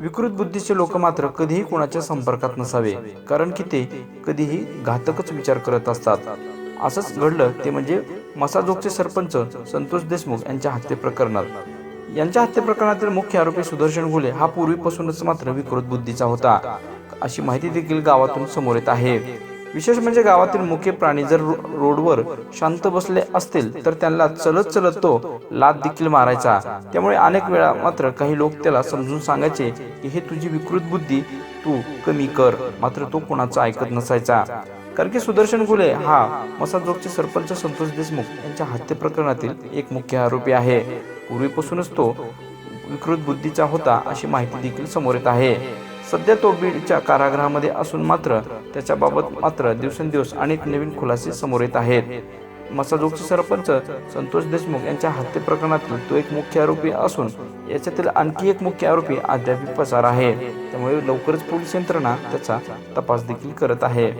विकृत बुद्धीचे लोक मात्र कधीही कुणाच्या संपर्कात नसावे कारण की ते कधीही घातकच विचार करत असतात. असंच घडलं ते म्हणजे मसाजोगचे सरपंच संतोष देशमुख यांच्या हत्येप्रकरणात यांच्या हत्येप्रकरणातील मुख्य आरोपी सुदर्शन घुले हा पूर्वीपासूनच मात्र विकृत बुद्धीचा होता. अशी माहिती देखील गावातून समोर येत आहे. विशेष म्हणजे गावातील मुख्य प्राणी जर रो- रोडवर शांत बसले असतील तर त्यांना चलत चलत तो लाद देखील मारायचा. त्यामुळे अनेक वेळा मात्र काही लोक त्याला समजून सांगायचे की हे तुझी विकृत बुद्धी तू कमी कर. मात्र तो कोणाचा ऐकत नसायचा. कारण की सुदर्शन गुले हा मसाजोगचे सरपंच संतोष देशमुख यांच्या हत्ये प्रकरणातील एक मुख्य आरोपी आहे. पूर्वीपासूनच तो विकृत बुद्धीचा होता अशी माहिती देखील समोर येत आहे. सध्या तो बीडच्या कारागृहामध्ये असून मात्र त्याच्याबाबत मात्र दिवसेंदिवस अनेक नवीन खुलासे समोर येत आहेत. मसाजोगचे सरपंच संतोष देशमुख यांच्या हत्ये प्रकरणातील तो एक मुख्य आरोपी असून याच्यातील आणखी एक मुख्य आरोपी अद्याप पसार आहे. त्यामुळे लवकरच पोलीस यंत्रणा त्याचा तपास देखील करत आहे.